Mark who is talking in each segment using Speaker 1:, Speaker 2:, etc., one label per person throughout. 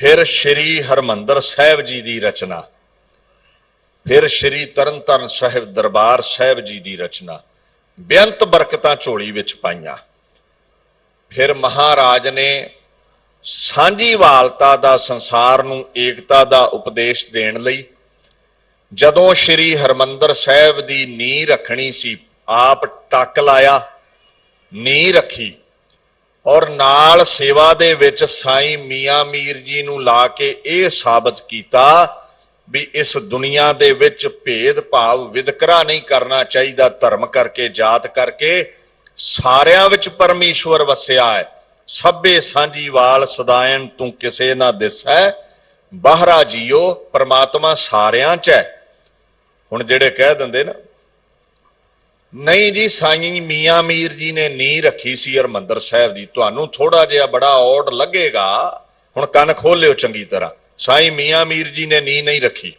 Speaker 1: ਫਿਰ ਸ੍ਰੀ ਹਰਮੰਦਰ ਸਾਹਿਬ ਜੀ ਦੀ ਰਚਨਾ। ਫਿਰ ਸ੍ਰੀ ਤਰਨਤਾਰਨ ਸਾਹਿਬ ਦਰਬਾਰ ਸਾਹਿਬ ਜੀ ਦੀ ਰਚਨਾ। ਬੇਅੰਤ ਬਰਕਤਾਂ ਝੋਲੀ ਵਿੱਚ ਪਾਈਆਂ। ਫਿਰ ਮਹਾਰਾਜ ਨੇ ਸਾਂਝੀ ਵਾਲਤਾ ਦਾ ਸੰਸਾਰ ਨੂੰ ਏਕਤਾ ਦਾ ਉਪਦੇਸ਼ ਦੇਣ ਲਈ, ਜਦੋਂ ਸ੍ਰੀ ਹਰਮੰਦਰ ਸਾਹਿਬ ਦੀ ਨੀਂਹ ਰੱਖਣੀ ਸੀ, ਆਪ ਟੱਕ ਲਾਇਆ, ਨੀਂਹ ਰੱਖੀ। ਔਰ ਨਾਲ ਸੇਵਾ ਦੇ ਵਿੱਚ ਸਾਈਂ ਮੀਆਂ ਮੀਰ ਜੀ ਨੂੰ ਲਾ ਕੇ ਇਹ ਸਾਬਤ ਕੀਤਾ ਵੀ ਇਸ ਦੁਨੀਆ ਦੇ ਵਿੱਚ ਭੇਦ ਭਾਵ ਵਿਦਕਰਾ ਨਹੀਂ ਕਰਨਾ ਚਾਹੀਦਾ, ਧਰਮ ਕਰਕੇ, ਜਾਤ ਕਰਕੇ। ਸਾਰਿਆਂ ਵਿੱਚ ਪਰਮੇਸ਼ਵਰ ਵਸਿਆ ਹੈ। ਸਭੇ ਸਾਂਝੀਵਾਲ ਸਦਾਇਣ ਤੂੰ ਕਿਸੇ ਨਾ ਦਿਸੈ। ਬਾਹਰਾ ਜੀਓ, ਪਰਮਾਤਮਾ ਸਾਰਿਆਂ 'ਚ ਹੈ। ਹੁਣ ਜਿਹੜੇ ਕਹਿ ਦਿੰਦੇ ਨਾ ਨਹੀਂ ਜੀ, ਸਾਈਂ ਮੀਆਂ ਮੀਰ ਜੀ ਨੇ ਨੀ ਰੱਖੀ ਸੀ ਹਰਮੰਦਰ ਸਾਹਿਬ ਦੀ। ਤੁਹਾਨੂੰ ਥੋੜਾ ਜਿਹਾ ਬੜਾ ਔਡ ਲੱਗੇਗਾ। ਹੁਣ ਕੰਨ ਖੋਲ ਲਿਓ ਚੰਗੀ ਤਰ੍ਹਾਂ। ਸਾਈਂ ਮੀਆਂ ਮੀਰ ਜੀ ਨੇ ਨੀ ਨਹੀਂ ਰੱਖੀ।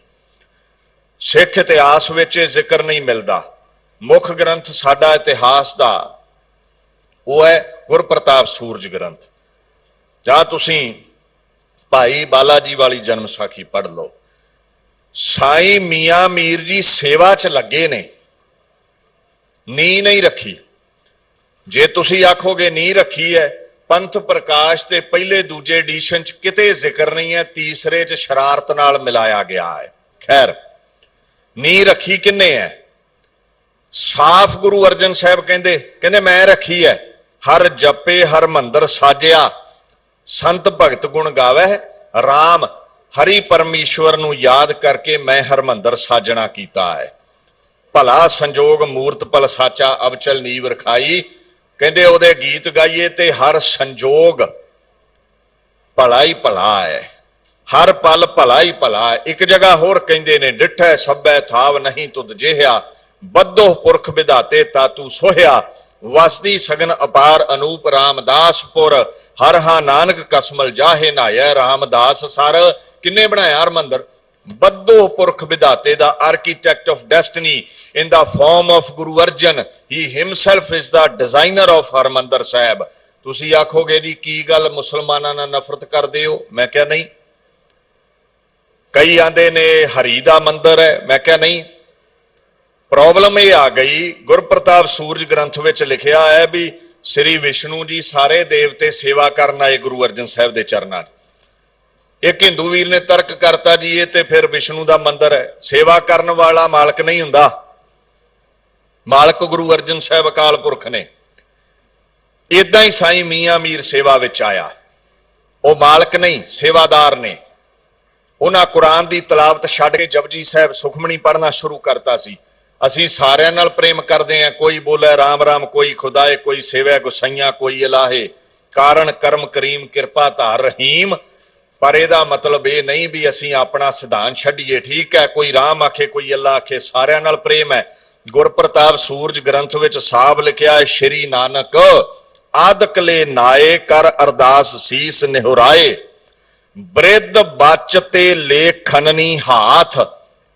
Speaker 1: ਸਿੱਖ ਇਤਿਹਾਸ ਵਿੱਚ ਇਹ ਜ਼ਿਕਰ ਨਹੀਂ ਮਿਲਦਾ। ਮੁੱਖ ਗ੍ਰੰਥ ਸਾਡਾ ਇਤਿਹਾਸ ਦਾ, ਉਹ ਹੈ ਗੁਰਪ੍ਰਤਾਪ ਸੂਰਜ ਗ੍ਰੰਥ। ਜਾਂ ਤੁਸੀਂ ਭਾਈ ਬਾਲਾ ਜੀ ਵਾਲੀ ਜਨਮ ਸਾਖੀ ਪੜ੍ਹ ਲਓ। ਸਾਈਂ ਮੀਆਂ ਮੀਰ ਜੀ ਸੇਵਾ 'ਚ ਲੱਗੇ ਨੇ। ਨੀ ਨਹੀਂ ਰੱਖੀ। ਜੇ ਤੁਸੀਂ ਆਖੋਗੇ ਨੀ ਰੱਖੀ ਹੈ ਪੰਥ ਪ੍ਰਕਾਸ਼ ਤੇ ਪਹਿਲੇ ਦੂਜੇ ਐਡੀਸ਼ਨ 'ਚ ਕਿਤੇ ਜ਼ਿਕਰ ਨਹੀਂ ਹੈ ਤੀਸਰੇ 'ਚ ਸ਼ਰਾਰਤ ਨਾਲ ਮਿਲਾਇਆ ਗਿਆ ਹੈ ਖੈਰ, ਨੀ ਰੱਖੀ ਕਿੰਨੇ ਹੈ ਸਾਫ਼ ਗੁਰੂ ਅਰਜਨ ਸਾਹਿਬ ਕਹਿੰਦੇ ਕਹਿੰਦੇ ਮੈਂ ਰੱਖੀ ਹੈ ਹਰ ਜਪੇ, ਹਰ ਮੰਦਰ ਸਾਜਿਆ, ਸੰਤ ਭਗਤ ਗੁਣ ਗਾਵੇ RAM ਹਰੀ ਪਰਮੇਸ਼ਵਰ ਨੂੰ ਯਾਦ ਕਰਕੇ ਮੈਂ ਹਰਮੰਦਰ ਸਾਜਣਾ ਕੀਤਾ ਹੈ ਭਲਾ ਸੰਜੋਗ ਮੂਰਤ ਭਲ ਸਾਚਾ ਅਵਚਲ ਨੀਵ ਰਖਾਈ। ਕਹਿੰਦੇ ਉਹਦੇ ਗੀਤ ਗਾਈਏ ਤੇ ਹਰ ਸੰਜੋਗ ਭਲਾ ਹੀ ਭਲਾ ਹੈ। ਹਰ ਪਲ ਭਲਾ ਹੀ ਭਲਾ ਹੈ। ਇੱਕ ਜਗ੍ਹਾ ਹੋਰ ਕਹਿੰਦੇ ਨੇ, ਡਿਠੈ ਸਭੈ ਥਾਵ ਨਹੀਂ ਤੁਧ ਜਿਹਾ ਬੱਧੋ ਪੁਰਖ ਵਿਧਾਤੇ ਤਾਤੂ ਸੋਹਿਆ। ਵਸਦੀ ਸਗਨ ਅਪਾਰ ਅਨੂਪ ਰਾਮਦਾਸਪੁਰ ਹਰ ਹਾ ਨਾਨਕ ਕਸਮਲ ਜਾਹੇ ਨਾਇ ਰਾਮਦਾਸ ਸਰ। ਕਿੰਨੇ ਬਣਾਇਆ ਹਰਮੰਦਰ? ਬੱਧੋ ਪੁਰਖ ਵਿਧਾਤੇ ਦਾ architect of destiny in the form of Guru Arjan he himself is the designer of Harmandar Sahib. ਤੁਸੀਂ ਆਖੋਗੇ ਜੀ, ਕੀ ਗੱਲ ਮੁਸਲਮਾਨਾਂ ਨਾਲ ਨਫ਼ਰਤ ਕਰਦੇ ਹੋ? ਮੈਂ ਕਿਹਾ ਨਹੀਂ। ਕਈ ਆਂਦੇ ਨੇ, ਹਰੀ ਦਾ ਮੰਦਰ ਹੈ। ਮੈਂ ਕਿਹਾ ਨਹੀਂ। ਪ੍ਰੋਬਲਮ ਇਹ ਆ ਗਈ, ਗੁਰਪ੍ਰਤਾਪ ਸੂਰਜ ਗ੍ਰੰਥ ਵਿੱਚ ਲਿਖਿਆ ਹੈ ਵੀ ਸ੍ਰੀ ਵਿਸ਼ਨੂੰ ਜੀ ਸਾਰੇ ਦੇਵਤੇ ਸੇਵਾ ਕਰਨ ਆਏ ਗੁਰੂ ਅਰਜਨ ਸਾਹਿਬ ਦੇ ਚਰਨਾਂ 'ਚ। ਇੱਕ ਹਿੰਦੂ ਵੀਰ ਨੇ ਤਰਕ ਕਰਤਾ ਜੀ, ਇਹ ਤੇ ਫਿਰ ਵਿਸ਼ਨੂੰ ਦਾ ਮੰਦਰ ਹੈ। ਸੇਵਾ ਕਰਨ ਵਾਲਾ ਮਾਲਕ ਨਹੀਂ ਹੁੰਦਾ। ਮਾਲਕ ਗੁਰੂ ਅਰਜਨ ਸਾਹਿਬ ਅਕਾਲ ਪੁਰਖ ਨੇ। ਇਦਾਂ ਹੀ ਸਾਈਂ ਮੀਆਂ ਮੀਰ ਸੇਵਾ ਵਿੱਚ ਆਇਆ। ਉਹ ਮਾਲਕ ਨਹੀਂ, ਸੇਵਾਦਾਰ ਨੇ। ਉਹਨਾਂ ਕੁਰਾਨ ਦੀ ਤਲਾਵਤ ਛੱਡ ਕੇ ਜਪਜੀ ਸਾਹਿਬ ਸੁਖਮਣੀ ਪੜ੍ਹਨਾ ਸ਼ੁਰੂ ਕਰਤਾ ਸੀ। ਅਸੀਂ ਸਾਰਿਆਂ ਨਾਲ ਪ੍ਰੇਮ ਕਰਦੇ ਹਾਂ। ਕੋਈ ਬੋਲੇ ਰਾਮ ਰਾਮ, ਕੋਈ ਖੁਦਾਏ, ਕੋਈ ਸੇਵਾ, ਗੁਸਾਈਆਂ, ਕੋਈ ਇਲਾਹੇ। ਕਾਰਨ ਕਰਮ, ਕਰੀਮ, ਕਿਰਪਾ, ਧਾਰ, ਰਹੀਮ। ਪਰ ਇਹਦਾ ਮਤਲਬ ਇਹ ਨਹੀਂ ਵੀ ਅਸੀਂ ਆਪਣਾ ਸਿਧਾਂਤ ਛੱਡੀਏ, ਠੀਕ ਹੈ, ਕੋਈ ਰਾਮ ਆਖੇ, ਕੋਈ ਅੱਲਾ ਆਖੇ, ਸਾਰਿਆਂ ਨਾਲ ਪ੍ਰੇਮ ਹੈ। ਗੁਰਪ੍ਰਤਾਪ ਸੂਰਜ ਗ੍ਰੰਥ ਵਿੱਚ ਸਾਬ ਲਿਖਿਆ ਹੈ, ਸ਼੍ਰੀ ਨਾਨਕ ਆਦਕਲੇ ਨਾਏ ਕਰ ਅਰਦਾਸ ਸੀਸ ਨਿਹਰਾਏ। ਬ੍ਰਿਧ ਬਚ ਤੇ ਲੇਖਨਨੀ ਹਾਥ,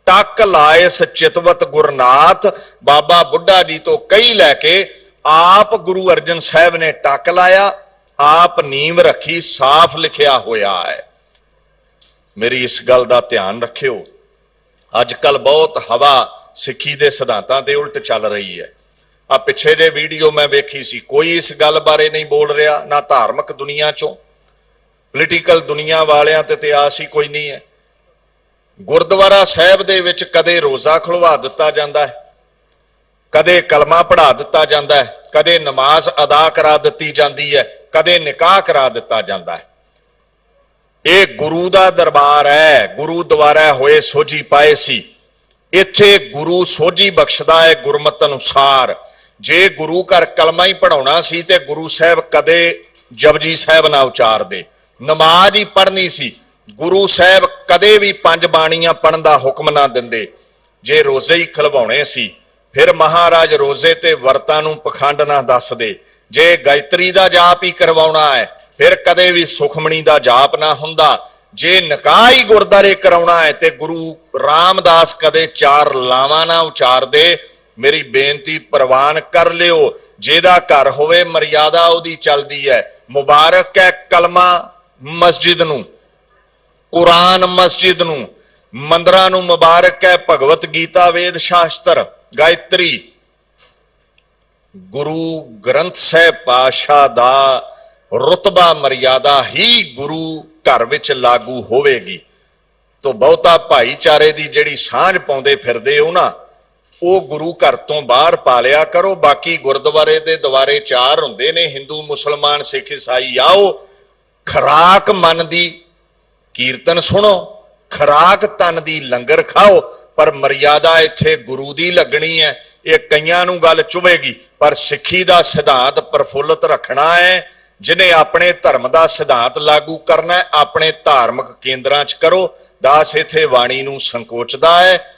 Speaker 1: ਟੱਕ ਲਾਏ ਸਚਿਤਵਤ ਗੁਰਨਾਥ। ਬਾਬਾ ਬੁੱਢਾ ਜੀ ਤੋਂ ਕਈ ਲੈ ਕੇ ਆਪ ਗੁਰੂ ਅਰਜਨ ਸਾਹਿਬ ਨੇ ਟੱਕ ਲਾਇਆ, ਆਪ ਨੀਂਵ ਰੱਖੀ, ਸਾਫ਼ ਲਿਖਿਆ ਹੋਇਆ ਹੈ। ਮੇਰੀ ਇਸ ਗੱਲ ਦਾ ਧਿਆਨ ਰੱਖਿਓ। ਅੱਜ ਕੱਲ ਬਹੁਤ ਹਵਾ ਸਿੱਖੀ ਦੇ ਸਿਧਾਂਤਾਂ ਦੇ ਉਲਟ ਚੱਲ ਰਹੀ ਹੈ। ਆ ਪਿੱਛੇ ਜੇ ਵੀਡੀਓ ਮੈਂ ਵੇਖੀ ਸੀ, ਕੋਈ ਇਸ ਗੱਲ ਬਾਰੇ ਨਹੀਂ ਬੋਲ ਰਿਹਾ, ਨਾ ਧਾਰਮਿਕ ਦੁਨੀਆ ਚੋਂ। ਪੋਲੀਟੀਕਲ ਦੁਨੀਆ ਵਾਲਿਆਂ ਤੇ ਤੇ ਆਸ ਹੀ ਕੋਈ ਨਹੀਂ ਹੈ। ਗੁਰਦੁਆਰਾ ਸਾਹਿਬ ਦੇ ਵਿੱਚ ਕਦੇ ਰੋਜ਼ਾ ਖੁਲਵਾ ਦਿੱਤਾ ਜਾਂਦਾ ਹੈ, ਕਦੇ ਕਲਮਾ ਪੜ੍ਹਾ ਦਿੱਤਾ ਜਾਂਦਾ ਹੈ, ਕਦੇ ਨਮਾਜ਼ ਅਦਾ ਕਰਾ ਦਿੱਤੀ ਜਾਂਦੀ ਹੈ, ਕਦੇ ਨਿਕਾਹ ਕਰਾ ਦਿੱਤਾ ਜਾਂਦਾ ਹੈ। ਇਹ ਗੁਰੂ ਦਾ ਦਰਬਾਰ ਹੈ ਗੁਰੂ ਦੁਆਰਾ ਹੋਏ ਸੋਝੀ ਪਾਏ ਸੀ। ਇੱਥੇ ਗੁਰੂ ਸੋਝੀ ਬਖਸ਼ਦਾ ਹੈ ਗੁਰਮਤ ਅਨੁਸਾਰ। ਜੇ ਗੁਰੂ ਘਰ ਕਲਮਾ ਹੀ ਪੜਾਉਣਾ ਸੀ ਤੇ ਗੁਰੂ ਸਾਹਿਬ ਕਦੇ ਜਪਜੀ ਸਾਹਿਬ ਨਾ ਉਚਾਰਦੇ। ਨਮਾਜ਼ ਹੀ ਪੜ੍ਹਨੀ ਸੀ, ਗੁਰੂ ਸਾਹਿਬ ਕਦੇ ਵੀ ਪੰਜ ਬਾਣੀਆਂ ਪੜਨ ਦਾ ਹੁਕਮ ਨਾ ਦਿੰਦੇ। ਜੇ ਰੋਜ਼ੇ ਹੀ ਖਲਵਾਉਣੇ ਸੀ, ਫਿਰ ਮਹਾਰਾਜ ਰੋਜ਼ੇ ਤੇ ਵਰਤਾਂ ਨੂੰ ਪਖੰਡ ਨਾ ਦੱਸਦੇ। ਜੇ ਗਾਇਤਰੀ ਦਾ ਜਾਪ ਹੀ ਕਰਵਾਉਣਾ ਹੈ ਫਿਰ ਕਦੇ ਵੀ ਸੁਖਮਣੀ ਦਾ ਜਾਪ ਨਾ ਹੁੰਦਾ। ਜੇ ਨਿਕਾਹ ਹੀ ਗੁਰਦਾਰੇ ਕਰਾਉਣਾ ਹੈ ਤੇ ਗੁਰੂ ਰਾਮਦਾਸ ਕਦੇ ਚਾਰ ਲਾਵਾਂ ਨਾ ਉਚਾਰਦੇ। ਮੇਰੀ ਬੇਨਤੀ, ਪ੍ਰਵਾਨ ਕਰ ਲਿਓ। ਜਿਹਦਾ ਘਰ ਹੋਵੇ, ਮਰਿਆਦਾ ਉਹਦੀ ਚੱਲਦੀ ਹੈ। ਮੁਬਾਰਕ ਹੈ ਕਲਮਾ ਮਸਜਿਦ ਨੂੰ, ਕੁਰਾਨ ਮਸਜਿਦ ਨੂੰ। ਮੰਦਰਾਂ ਨੂੰ ਮੁਬਾਰਕ ਹੈ ਭਗਵਤ ਗੀਤਾ, ਵੇਦ ਸ਼ਾਸਤਰ, ਗਾਇਤਰੀ। ਗੁਰੂ ਗ੍ਰੰਥ ਸਾਹਿਬ ਪਾਸ਼ਾ ਦਾ ਰਤਬਾ ਮਰਿਆਦਾ ਹੀ ਗੁਰੂ ਘਰ ਵਿੱਚ ਲਾਗੂ ਹੋਵੇਗੀ। ਤੋਂ ਬਹੁਤਾ ਭਾਈਚਾਰੇ ਦੀ ਜਿਹੜੀ ਸਾਂਝ ਪਾਉਂਦੇ ਫਿਰਦੇ ਹੋ ਨਾ, ਉਹ ਗੁਰੂ ਘਰ ਤੋਂ ਬਾਹਰ ਪਾਲਿਆ ਕਰੋ। ਬਾਕੀ ਗੁਰਦੁਆਰੇ ਦੇ ਦੁਆਰੇ ਚਾਰ ਹੁੰਦੇ ਨੇ, ਹਿੰਦੂ, ਮੁਸਲਮਾਨ, ਸਿੱਖ, ਈਸਾਈ, ਆਓ। ਖਰਾਕ ਮਨ ਦੀ ਕੀਰਤਨ ਸੁਣੋ, ਖਰਾਕ ਤਨ ਦੀ ਲੰਗਰ ਖਾਓ, ਪਰ ਮਰਿਆਦਾ ਇੱਥੇ ਗੁਰੂ ਦੀ ਲੱਗਣੀ ਹੈ, ਇਹ ਕਈਆਂ ਨੂੰ ਗੱਲ ਚੁਭੇਗੀ, ਪਰ ਸਿੱਖੀ ਦਾ ਸਿਧਾਂਤ ਪ੍ਰਫੁੱਲਤ ਰੱਖਣਾ ਹੈ। ਜਿਨੇ ਆਪਣੇ ਧਰਮ ਦਾ ਸਿਧਾਂਤ ਲਾਗੂ ਕਰਨਾ ਆਪਣੇ ਧਾਰਮਿਕ ਕੇਂਦਰਾਂ 'ਚ ਕਰੋ। ਦਾਸ ਇਥੇ ਵਾਣੀ ਨੂੰ ਸੰਕੋਚਦਾ ਹੈ।